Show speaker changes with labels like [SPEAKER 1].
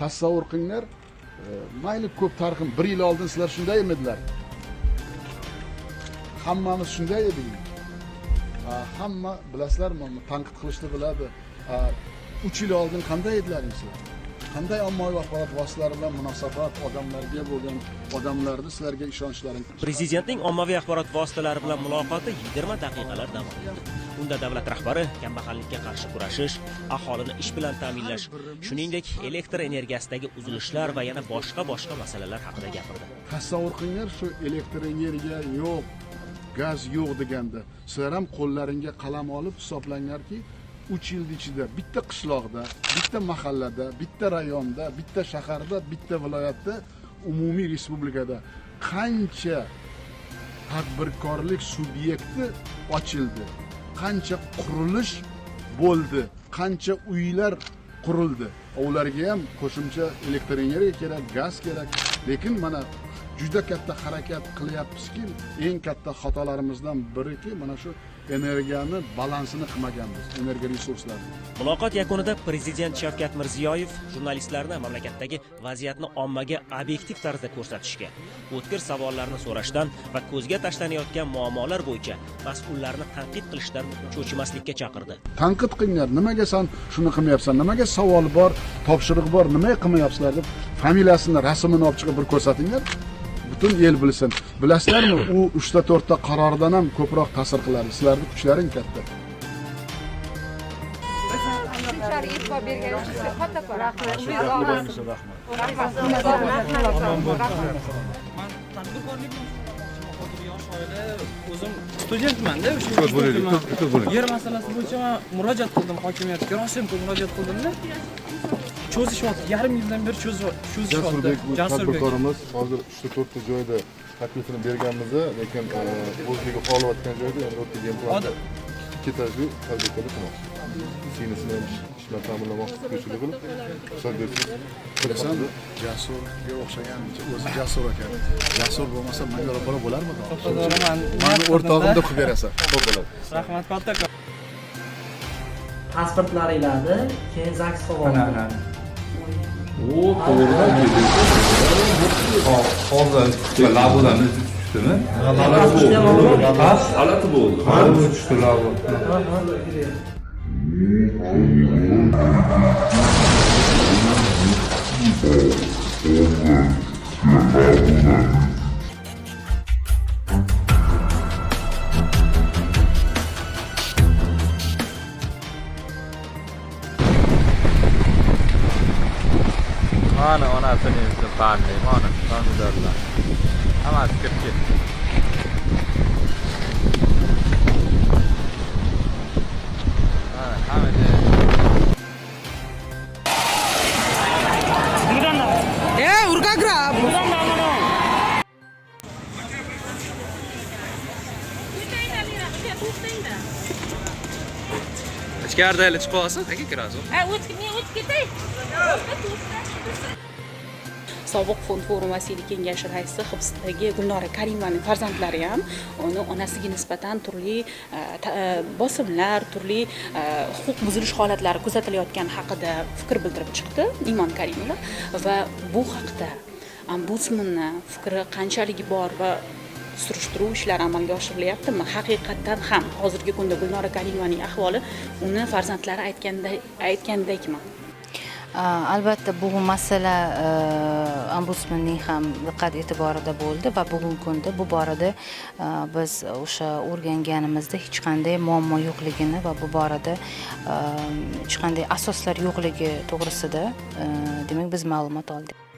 [SPEAKER 1] tasavvur qilinglar e, mayli ko'p tarixim bir yil oldin sizlar shunday edilar hammamiz shunday edik Ha, hamma bilasizlarmi uni tanqid qilishni biladi. Uch yil oldin qanday edilaring sizlar qanday ommaviy axborot vositalari bilan munosabat odamlarga bo'lgan odamlarni sizlarga ishonchlaring
[SPEAKER 2] Prezidentning ommaviy axborot vositalari bilan muloqoti 20 daqiqalar davom etdi. Unda davlat rahbari kambag'allikka qarshi kurashish, aholini ish bilan ta'minlash, shuningdek elektr energiyasidagi uzilishlar va yana boshqa boshqa masalalar haqida gapirdi.
[SPEAKER 1] tasavvur qilinglar shu elektr energiya yo'q gaz yo'q deganda sizlar ham qo'llaringga qalam olib hisoblanglarki uch yilni ichida bitta qishloqda bitta mahallada bitta rayonda bitta shaharda bitta viloyatda umumiy respublikada qancha tadbirkorlik subyekti ochildi qancha qurilish bo'ldi qancha uylar qurildi. Ularga ham qo'shimcha elektr energiya kerak gaz kerak. Lekin mana juda katta harakat qilyapmizki eng katta xatolarimizdan biriki mana shu energiyani balansini qilmaganmiz energiya resurslarini
[SPEAKER 2] Muloqot yakunida prezident Shavkat Mirziyoyev jurnalistlarni mamlakatdagi vaziyatni ommaga obyektiv tarzda ko'rsatishga, o'tkir savollarni so'rashdan va ko'zga tashlanayotgan muammolar bo'yicha mas'ullarni tanqid qilishdan cho'chimaslikka chaqirdi.
[SPEAKER 1] tanqid qilinglar nimaga san shuni qilmayapsan nimaga savol bor topshiriq bor nimaga qilmayapsizlar deb familiyasini rasmini olib chiqib bir ko'rsatinglar butun el bilsin bilasizlarmi u uchta to'rtta qarordan ham ko'proq ta'sir qiladi sizlarni kuchlaring katta
[SPEAKER 3] shunchalik e'tibor berganingiz uchun kattakon rahmat
[SPEAKER 4] o'zim studentmanda o'sha
[SPEAKER 5] bo'laylik.
[SPEAKER 4] yer masalasi bo'yicha murojaat qildim hokimiyatga ko'p murojaat qildimda çözüş var. Yarım yıldan beri çözüş var.
[SPEAKER 5] Çözüş var.
[SPEAKER 4] Cansur
[SPEAKER 5] Bey, Cansur Bey. hozir shu to'rtta joyda taklifini berganmiz, lekin o'ziga xohlayotgan joyda endi o'tgan implantlar
[SPEAKER 4] ikki
[SPEAKER 5] tarafli tadbirkorlik qilmoqchi. Sinusini ham ishni ta'minlamoqchi ko'pchilik qilib ruxsat bersangiz.
[SPEAKER 1] Bilasan, Jansurga o'xshagan o'zi Jansur aka. Jansur bo'lmasa menga ro'para bo'larmidi? Mani o'rtog'imda qilib berasan.
[SPEAKER 5] Xo'p bo'ladi.
[SPEAKER 4] Rahmat Patta
[SPEAKER 6] pasportlaringlarni keyin zaks qilib olinglar.
[SPEAKER 7] Oo, kaloriler geliyor. Oradan şey, çıktı, lavadan
[SPEAKER 8] düştü mü? Lavadan oldu. Alatı oldu. Lavadan düştü lava. Ana ona seni zıplandı. Ona, ona zıplandı. Ama skip git.
[SPEAKER 4] Ichkarida hali chiqib olsin aka kirasiz
[SPEAKER 9] sobiq fond forum vasiylik kengashi raisi hibsdagi gulnora karimovaning farzandlari ham uni onasiga nisbatan turli e, e, bosimlar turli e, huquq buzilish holatlari kuzatilayotgani haqida fikr bildirib chiqdi imon karimova va bu haqda ombudsmanni fikri qanchaligi bor va surishtiruv ishlari amalga oshirilyaptimi? Haqiqatdan ham hozirgi kunda gulnora karimovaning ahvoli uni farzandlari aytganday aytgandekmi
[SPEAKER 10] albatta bu masala e, ombudsmanning ham diqqat e'tiborida bo'ldi va bugungi kunda bu borada e, biz o'sha o'rganganimizda hech qanday muammo yo'qligini va bu borada e, hech qanday asoslar yo'qligi to'g'risida demak biz ma'lumot oldik.